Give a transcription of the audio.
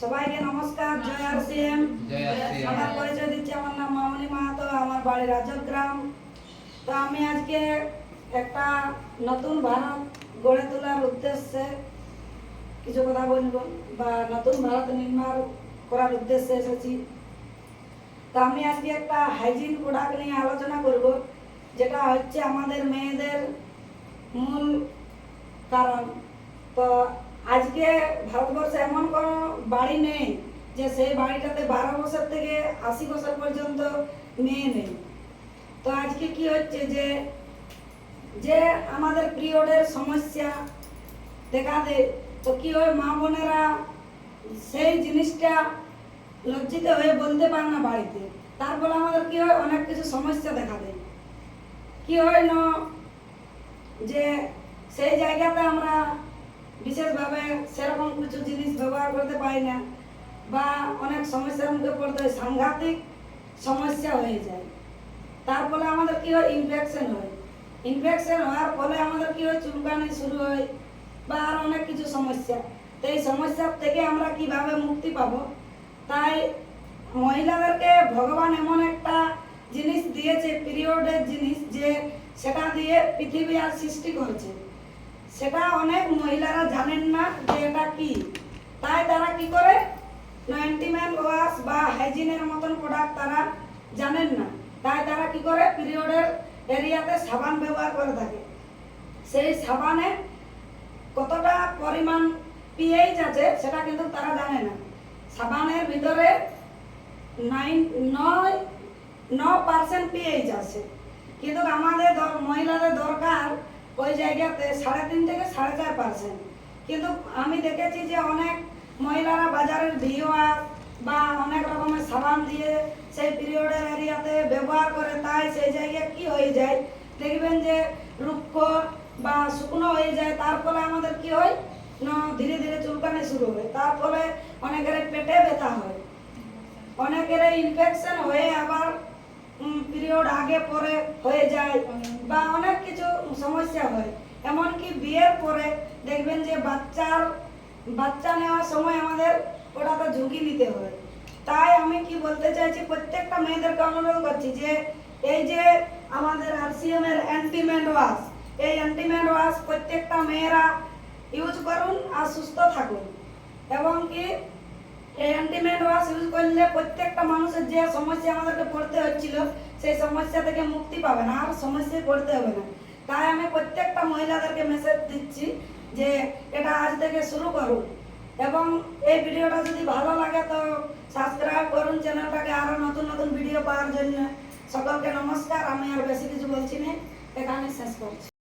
সবাইকে নমস্কার জয় আর সিএম। আমার পরিচয় দিচ্ছি আমার নাম মামনি মাহাতো আমার বাড়ি রাজগ্রাম তো আমি আজকে একটা নতুন ভারত গড়ে তোলার উদ্দেশ্যে কিছু কথা বলব বা নতুন ভারত নির্মাণ করার উদ্দেশ্যে এসেছি। তো আমি আজকে একটা হাইজিন প্রোডাক্ট নিয়ে আলোচনা করব যেটা হচ্ছে আমাদের মেয়েদের মূল কারণ। তো আজকে ভারতবর্ষে এমন কোনো বাড়ি নেই যে সেই বাড়িটাতে বারো বছর থেকে আশি বছর পর্যন্ত মেয়ে নেই। তো আজকে কি হচ্ছে যে যে আমাদের পিরিয়ডের সমস্যা দেখা দেয়, তো কি হয়, মা বোনেরা সেই জিনিসটা লজ্জিত হয়ে বলতে পারে না বাড়িতে। তার ফলে আমাদের কি হয়, অনেক কিছু সমস্যা দেখা দেয়। কি হয় না, যে সেই জায়গাতে আমরা বিশেষভাবে সেরকম কিছু জিনিস ব্যবহার করতে পারি না, বা অনেক সমস্যার মুখে পড়তে হয়, সাংঘাতিক সমস্যা হয়ে যায়। তার ফলে আমাদের কী হয়? ইনফেকশন হয়। ইনফেকশন হওয়ার ফলে আমাদের কী হয়? চুলকানি শুরু হয়, বা আর অনেক কিছু সমস্যা। তো এই সমস্যার থেকে আমরা কীভাবে মুক্তি পাবো? তাই মহিলাদেরকে ভগবান এমন একটা জিনিস দিয়েছে পিরিয়ডের জিনিস, যে সেটা দিয়ে পৃথিবী আর সৃষ্টি করেছে। সেটা অনেক মহিলারা জানেন না যে এটা কি। তাই তারা কি করে? নাইনটিম্যান ওয়াশ বা হাইজিনের মতন প্রোডাক্ট তারা জানেন না। তাই তারা কি করে? পিরিয়ডের এরিয়াতে সাবান ব্যবহার করে থাকে। সেই সাবানে কতটা পরিমাণ পিএইচ আছে সেটা কিন্তু তারা জানে না। সাবানের ভিতরে নাইন, নয়, ন পার্সেন্ট পিএইচ আছে। কিন্তু আমাদের মহিলাদের দরকার ওই জায়গাতে সাড়ে তিন থেকে সাড়ে চার পার্সেন্ট কিন্তু আমি দেখেছি যে অনেক মহিলারা বাজারের ভিওয়ার বা অনেক রকমের সাবান দিয়ে সেই পিরিয়ডের এরিয়াতে ব্যবহার করে, তাই সেই জায়গায় কি হয়ে যায়? দেখবেন যে রুক্ষ বা শুকনো হয়ে যায়, তার ফলে আমাদের কি হয়? না, ধীরে ধীরে চুলকানি শুরু হয়। তার ফলে অনেকের পেটে ব্যথা হয়। অনেকের ইনফেকশন হয়ে আবার পিরিয়ড আগে, পরে হয়ে যায় বা অনেক কিছু সমস্যা হয়। এমনকি বিয়ের পরে দেখবেন যে বাচ্চার, বাচ্চা নেওয়ার সময় আমাদের ওটাতে ঝুঁকি নিতে হয়। তাই আমি কি বলতে চাইছি, প্রত্যেকটা মেয়েদেরকে অনুরোধ করছি যে এই যে আমাদের আরসিএম এর অ্যান্টিমেন্ট ওয়াশ এই অ্যান্টিমেন্ট ওয়াশ প্রত্যেকটা মেয়েরা ইউজ করুন আর সুস্থ থাকুন। এবং কি এই অ্যান্টিমেন্ট ওয়াশ ইউজ করলে প্রত্যেকটা মানুষের যে সমস্যা আমাদেরকে পড়তে হচ্ছিল, সেই সমস্যা থেকে মুক্তি পাবে না, আর সমস্যায় পড়তে হবে না। তাই আমি প্রত্যেকটা মহিলাদেরকে মেসেজ দিচ্ছি যে, এটা আজ থেকে শুরু করুন এবং এই ভিডিওটা যদি ভালো লাগে তো সাবস্ক্রাইব করুন, চ্যানেলটাকে আরও নতুন নতুন ভিডিও পাওয়ার জন্য। সকলকে নমস্কার, আমি আর বেশি কিছু বলছি না। এখানে শেষ করছি।